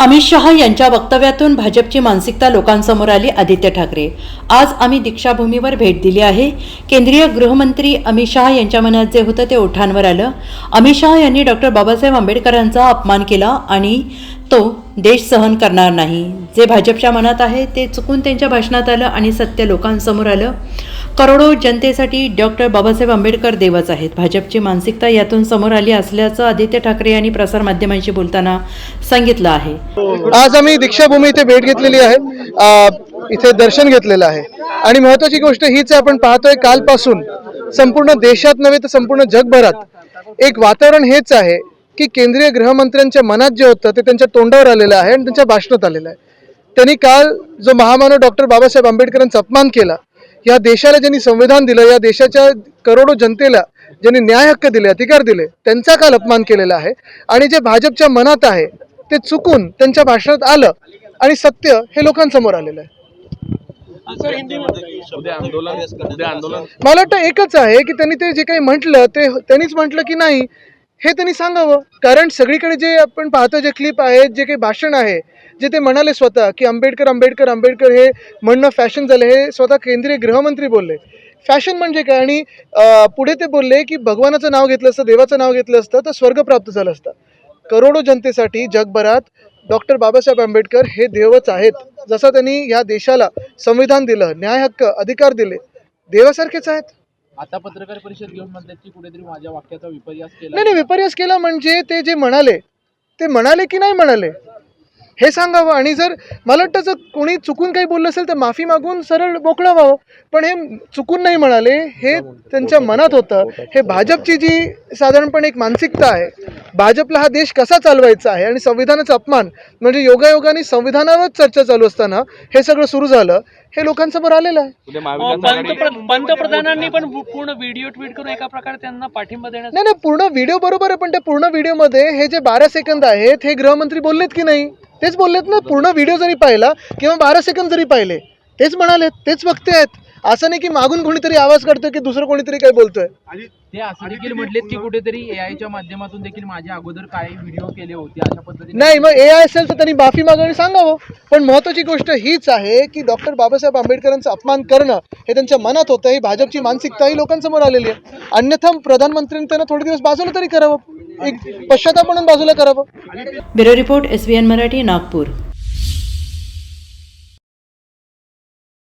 अमित शहा यांच्या वक्तव्यातून भाजपची मानसिकता लोकांसमोर आली आदित्य ठाकरे. आज आम्ही दीक्षाभूमीवर भेट दिली आहे. केंद्रीय गृहमंत्री अमित शहा यांच्या मनात जे होतं ते ओठांवर आलं. अमित शहा यांनी डॉक्टर बाबासाहेब आंबेडकरांचा अपमान केला आणि तो देश सहन करणार नाही. जे भाजपच्या मनात आहे ते चुकून त्यांच्या भाषणात आलं आणि सत्य लोकांसमोर आलं. करोडो जनतेसाठी डॉक्टर बाबासाहेब आंबेडकर देवच आहेत. भाजपची मानसिकता यातून समोर आली असल्याचं आदित्य ठाकरे यांनी प्रसारमाध्यमांशी बोलताना सांगितलं आहे. आज आम्ही दीक्षाभूमी इथे भेट घेतलेली आहे. इथे दर्शन घेतलेलं आहे. आणि महत्वाची गोष्ट हीच आपण पाहतोय कालपासून संपूर्ण देशात नव्हे तर संपूर्ण जगभरात एक वातावरण हेच आहे की केंद्रीय गृहमंत्र्यांच्या मनात जे होतं ते त्यांच्या तोंडावर आलेलं आहे आणि त्यांच्या भाषणात आलेलं आहे. त्यांनी काल जो महामानव डॉक्टर बाबासाहेब आंबेडकरांचा अपमान केला या देशाला ज्यांनी संविधान दिलं या देशाच्या करोडो जनतेला ज्यांनी न्याय हक्क दिले अधिकार दिले त्यांचा काल अपमान केलेला आहे. आणि जे भाजपच्या मनात आहे ते चुकून त्यांच्या भाषणात आलं आणि सत्य हे लोकांसमोर आलेलं आहे. मला वाटतं एकच आहे की त्यांनी ते जे काही म्हटलं ते त्यांनीच म्हटलं की नाही हे त्यांनी सांगावं. कारण सगळीकडे जे आपण पाहतो जे क्लिप आहेत जे काही भाषण आहे जे ते म्हणाले स्वतः की आंबेडकर आंबेडकर आंबेडकर हे म्हणणं फॅशन झालं हे स्वतः केंद्रीय गृहमंत्री बोलले. फॅशन म्हणजे काय? आणि पुढे ते बोलले की भगवानाचं नाव घेतलं असतं देवाचं नाव घेतलं असतं तर स्वर्ग प्राप्त झालं असतं. करोडो जनतेसाठी जगभरात डॉक्टर बाबासाहेब आंबेडकर हे देवच आहेत. जसं त्यांनी या देशाला संविधान दिलं न्याय हक्क अधिकार दिले. देवासारखेच आहेत. आता पत्रकार परिषद घेऊन म्हणतात की कुठेतरी माझ्या वाक्याचा विपर्यास केला नाही नाही विपर्यास केला म्हणजे ते जे म्हणाले ते म्हणाले की नाही म्हणाले? हे सांगावं? आणि जर मला वाटतं जर कोणी चुकून काही बोललं असेल तर माफी मागून सरळ मोकळं व्हावं. पण हे चुकून नाही म्हणाले हे त्यांच्या मनात होतं. हे भाजपची जी साधारणपणे एक मानसिकता आहे भाजपला हा देश कसा चालवायचा आहे आणि संविधानाचा अपमान म्हणजे योगायोगाने संविधानावर चर्चा चालू असताना हे सगळं सुरू झालं हे लोकांसमोर आलेलं आहे. पंतप्रधानांनी पण पूर्ण व्हिडिओ ट्विट करून एका प्रकारे त्यांना पाठिंबा देण्यास नाही नाही पूर्ण व्हिडिओ बरोबर आहे पण त्या पूर्ण व्हिडिओमध्ये हे जे बारा सेकंद आहेत हे गृहमंत्री बोललेत की नाही? तेच बोललेत ना पूर्ण व्हिडिओ जरी पाहिला किंवा बारा सेकंद जरी पाहिले तेच म्हणाले तेच वक्ते आहेत. असं नाही की मागून कोणीतरी आवाज काढतोय की दुसरं कोणीतरी काय बोलतोय. ते असं देखील म्हटलेत की कुठेतरी एआयच्या माध्यमातून देखील माझ्या अगोदर काही व्हिडिओ केले होते अशा पद्धतीने. नाही मग ए आय असेल तर त्यांनी माफी मागावी सांगावं. पण महत्वाची गोष्ट हीच आहे की डॉक्टर बाबासाहेब आंबेडकरांचा अपमान करणं हे त्यांच्या मनात होतं ही भाजपची मानसिकता ही लोकांसमोर आलेली आहे. अन्यथा प्रधानमंत्र्यांनी त्यांना थोडे दिवस बाजूला तरी करावं. एक पश्चाताप म्हणून बाजूला करावं. Bureau report S Marathi Nagpur.